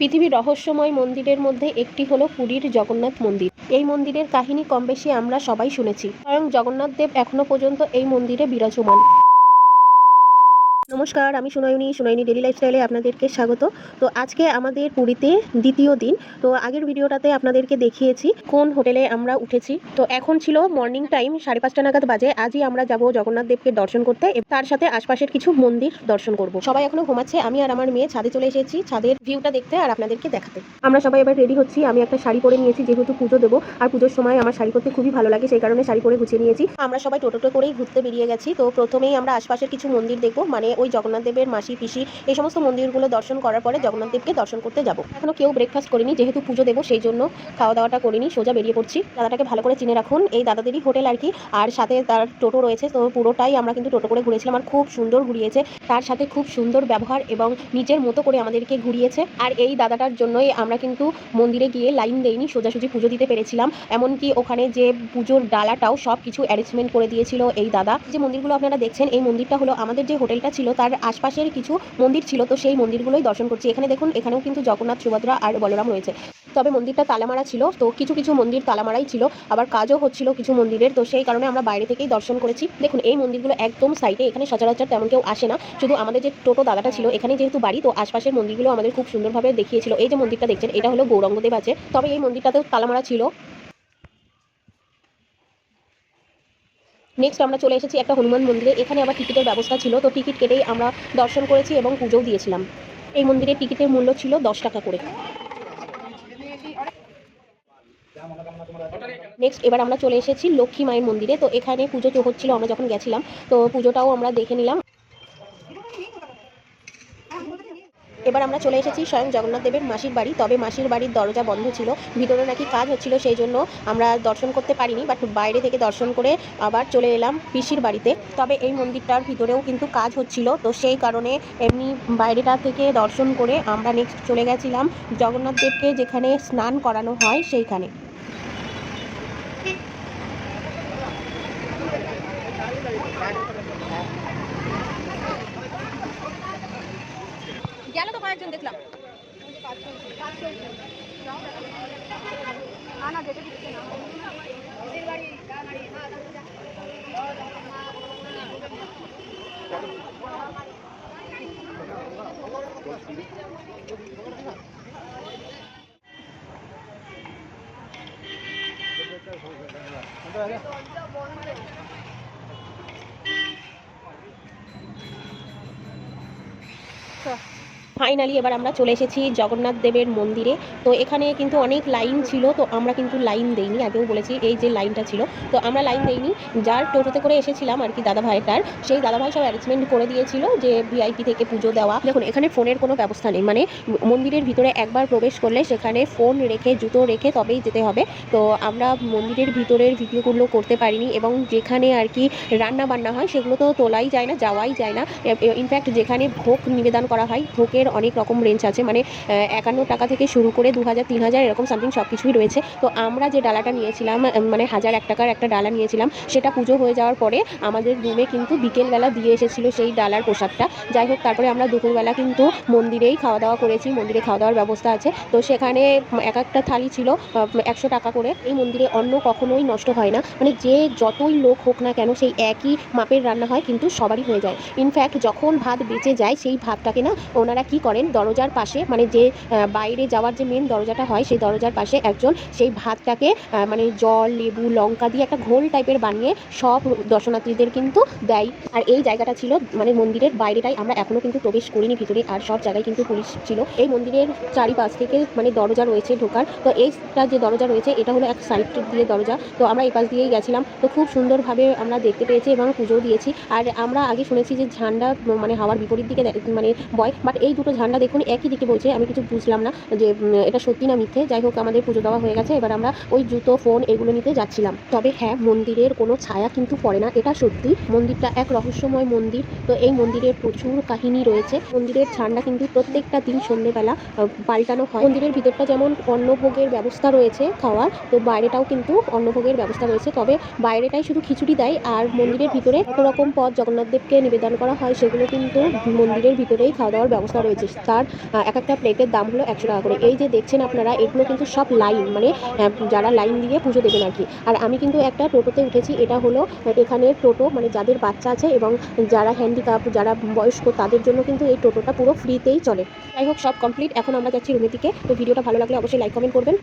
পৃথিবীর রহস্যময় মন্দিরের মধ্যে একটি হলো পুরীর জগন্নাথ মন্দির। এই মন্দিরের কাহিনী কম বেশি আমরা সবাই শুনেছি। স্বয়ং জগন্নাথ দেব এখনও পর্যন্ত এই মন্দিরে বিরাজমান। নমস্কার, আমি সুনয়নী সুনয়নী ডেলি লাইফস্টাইলে আপনাদেরকে স্বাগত। তো আজকে আমাদের পুরীতে দ্বিতীয় দিন, তো আগের ভিডিওটাতে আপনাদেরকে দেখিয়েছি কোন হোটেলে আমরা উঠেছি। তো এখন ছিল মর্নিং টাইম সাড়ে পাঁচটা নাগাদ বাজে, আজই আমরা যাব জগন্নাথ দেবকে দর্শন করতে তার সাথে আশপাশের কিছু মন্দির দর্শন করব। সবাই এখনও ঘুমাচ্ছে, আমি আর আমার মেয়ে ছাদে চলে এসেছি, ছাদের ভিউটা দেখতে আর আপনাদেরকে দেখাতে। আমরা সবাই এবার রেডি হচ্ছি, আমি একটা শাড়ি পরে নিয়েছি, যেহেতু পুজো দেবো, আর পুজোর সময় আমার শাড়ি পরতে খুবই ভালো লাগে, সেই কারণে শাড়ি পরে গুছিয়ে নিয়েছি। আমরা সবাই টোটোটো করেই ঘুরতে বেরিয়ে গেছি, তো প্রথমেই আমরা আশপাশের কিছু মন্দির দেখব মানে ওই জগন্নাথ দেবের মাসি, পিসি এই সমস্ত মন্দিরগুলো দর্শন করার পরে জগন্নাথ দেবকে দর্শন করতে যাব। এখনও কেউ ব্রেকফাস্ট করিনি, যেহেতু পুজো দেবো, সেই জন্য খাওয়া দাওয়াটা করিনি, সোজা বেরিয়ে পড়ছি। দাদাটাকে ভালো করে চিনে রাখুন, এই দাদাদেরই হোটেল আর কি। আর সাথে তার টোটো রয়েছে, তো পুরোটাই আমরা কিন্তু টোটো করে ঘুরেছিলাম আর খুব সুন্দর ঘুরিয়েছে। তার সাথে খুব সুন্দর ব্যবহার এবং নিজের মতো করে আমাদেরকে ঘুরিয়েছে। আর এই দাদাটার জন্যই আমরা কিন্তু মন্দিরে গিয়ে লাইন দেইনি, সোজাসুজি পুজো দিতে পেরেছিলাম। এমনকি ওখানে যে পুজোর ডালাটাও সব কিছু অ্যারেঞ্জমেন্ট করে দিয়েছিল এই দাদা। যে মন্দিরগুলো আপনারা দেখছেন, এই মন্দিরটা হলো আমাদের যে হোটেলটা ছিল তার আশপাশের কিছু মন্দির ছিল, তো সেই মন্দিরগুলোই দর্শন করছি। এখানে দেখুন, এখানেও কিন্তু জগন্নাথ, সুভদ্রা আর বলরাম রয়েছে। তবে মন্দিরটা তালামারা ছিল, তো কিছু কিছু মন্দির তালামারাই ছিল, আবার কাজও হচ্ছিল কিছু মন্দিরের, তো সেই কারণে আমরা বাইরে থেকেই দর্শন করেছি। দেখুন, এই মন্দিরগুলো একদম সাইডে এখানে সচরাচর তেমন কেউ আসে না। শুধু আমাদের যে টোটো দাদাটা ছিল, এখানে যেহেতু বাড়ি, তো আশপাশের মন্দিরগুলো আমাদের খুব সুন্দরভাবে দেখিয়েছিল। এই যে মন্দিরটা দেখছেন, এটা হলো গৌরঙ্গদেব আছে। তবে এই মন্দিরটাতেও তালামারা ছিল। নেক্সট আমরা চলে এসেছি একটা হনুমান মন্দিরে। এখানে আবার টিকিটের ব্যবস্থা ছিল, তো টিকিট কেটেই আমরা দর্শন করেছি এবং পুজোও দিয়েছিলাম। এই মন্দিরের টিকিটের মূল্য ছিল দশ টাকা করে। নেক্সট এবার আমরা চলে এসেছি লক্ষ্মী মায়ের মন্দিরে, তো এখানে পুজো হচ্ছিল, আমরা যখন গেছিলাম, তো পুজোটাও আমরা দেখে নিলাম। এবার আমরা চলে এসেছি স্বয়ং জগন্নাথ দেবের মাসির বাড়ি। তবে মাসির বাড়ির দরজা বন্ধ ছিল। ভিতরে নাকি কাজ হচ্ছিল, সেই জন্য আমরা দর্শন করতে পারিনি বাট বাইরে থেকে দর্শন করে আবার চলে এলাম পিসির বাড়িতে। তবে এই মন্দিরটার ভিতরেও কিন্তু কাজ হচ্ছিল, তো সেই কারণে এমনি বাইরেটা থেকে দর্শন করে আমরা নেক্সট চলে গেছিলাম জগন্নাথ দেবকে যেখানে স্নান করানো হয় সেইখানে। না না যেতে দিচ্ছে না ফাইনালি এবার আমরা চলে এসেছি জগন্নাথ দেবের মন্দিরে। তো এখানে কিন্তু অনেক লাইন ছিল, তো আমরা কিন্তু লাইন দেইনি। আগেও বলেছি এই যে লাইনটা ছিল, তো আমরা লাইন দেইনি। যার টোটোতে করে এসেছিলাম আর কি দাদা ভাইটার সেই দাদা ভাই সব অ্যারেঞ্জমেন্ট করে দিয়েছিল যে ভিআইপি থেকে পুজো দেওয়া। দেখুন, এখানে ফোনের কোনো ব্যবস্থা নেই মানে মন্দিরের ভিতরে একবার প্রবেশ করলে সেখানে ফোন রেখে, জুতো রেখে তবেই যেতে হবে। তো আমরা মন্দিরের ভিতরের ভিডিওগুলো করতে পারিনি এবং যেখানে আর কি রান্না বান্না হয় সেগুলো তো তোলাই যায় না, যাওয়াই যায় না। ইনফ্যাক্ট যেখানে ভোগ নিবেদন করা হয়, ভোগের অনেক রকম রেঞ্জ আছে। মানে একান্ন টাকা থেকে শুরু করে দু হাজার, তিন হাজার এরকম সামথিং সব কিছুই রয়েছে। তো আমরা যে ডালাটা নিয়েছিলাম মানে হাজার এক টাকার একটা ডালা নিয়েছিলাম, সেটা পুজো হয়ে যাওয়ার পরে আমাদের রুমে কিন্তু বিকেলবেলা দিয়ে এসেছিল সেই ডালার প্রসাদটা। যাই হোক, তারপরে আমরা দুপুরবেলা কিন্তু মন্দিরেই খাওয়া দাওয়া করেছি, মন্দিরে খাওয়া দাওয়ার ব্যবস্থা আছে। তো সেখানে এক একটা থালি ছিল একশো টাকা করে। এই মন্দিরে অন্ন কখনোই নষ্ট হয় না। মানে যে যতই লোক হোক না কেন, সেই একই মাপের রান্না হয়, কিন্তু সবারই হয়ে যায়। ইনফ্যাক্ট যখন ভাত বেঁচে যায়, সেই ভাতটাকে না ওনারা কি করেন, দরজার পাশে মানে যে বাইরে যাওয়ার যে মেন দরজাটা হয়, সেই দরজার পাশে একজন সেই ভাতটাকে মানে জল, লেবু, লঙ্কা দিয়ে একটা ঘোল টাইপের বানিয়ে সব দর্শনার্থীদের কিন্তু দেয়। আর এই জায়গাটা ছিল মানে মন্দিরের বাইরেটাই। আমরা এখনও কিন্তু প্রবেশ করিনি ভিতরে, আর সব জায়গায় কিন্তু পুলিশ ছিল। এই মন্দিরের চারিপাশ থেকে মানে দরজা রয়েছে ঢোকার। তো এইটা যে দরজা রয়েছে, এটা হলো এক সাইড দিয়ে দরজা। তো আমরা এই পাশ দিয়েই গেছিলাম। তো খুব সুন্দরভাবে আমরা দেখতে পেয়েছি এবং পুজোও দিয়েছি। আর আমরা আগে শুনেছি যে ঝান্ডা মানে হাওয়ার বিপরীত দিকে মানে বয় বাট এই দুটো ঝান্ডা দেখুন, একই দিকে বলছে, আমি কিছু বুঝলাম না যে এটা সত্যি না মিথ্যে। যাই হোক, আমাদের পুজো দেওয়া হয়ে গেছে, এবার আমরা ওই জুতো, ফোন এগুলো নিতে যাচ্ছিলাম। তবে হ্যাঁ মন্দিরের কোনো ছায়া কিন্তু পড়ে না, এটা সত্যি। মন্দিরটা এক রহস্যময় মন্দির, তো এই মন্দিরের প্রচুর কাহিনী রয়েছে। মন্দিরের ঝান্ডা কিন্তু প্রত্যেকটা দিন সন্ধ্যেবেলা পাল্টানো হয়। মন্দিরের ভিতরটা যেমন অন্নভোগের ব্যবস্থা রয়েছে খাওয়ার, তো বাইরেটাও কিন্তু অন্নভোগের ব্যবস্থা রয়েছে। তবে বাইরেটাই শুধু খিচুড়ি দেয়, আর মন্দিরের ভিতরে কত রকম পদ জগন্নাথ দেবকে নিবেদন করা হয়, সেগুলো কিন্তু মন্দিরের ভিতরেই খাওয়া দাওয়ার ব্যবস্থা রয়েছে। রয়েছে। তার এক একটা প্লেটের দাম হলো একশো টাকা করে। এই যে দেখছেন আপনারা, এগুলো কিন্তু সব লাইন মানে যারা লাইন দিয়ে পুজো দেবেন আর কি। আর আমি কিন্তু একটা টোটোতে উঠেছি, এটা হলো এখানে টোটো মানে যাদের বাচ্চা আছে এবং যারা হ্যান্ডিক্যাপ যারা বয়স্ক, তাদের জন্য কিন্তু এই টোটোটা পুরো ফ্রিতেই চলে। যাই হোক, সব কমপ্লিট এখন আমরা যাচ্ছি রুমের দিকে। তো ভিডিওটা ভালো লাগলে অবশ্যই লাইক কমেন্ট করবেন।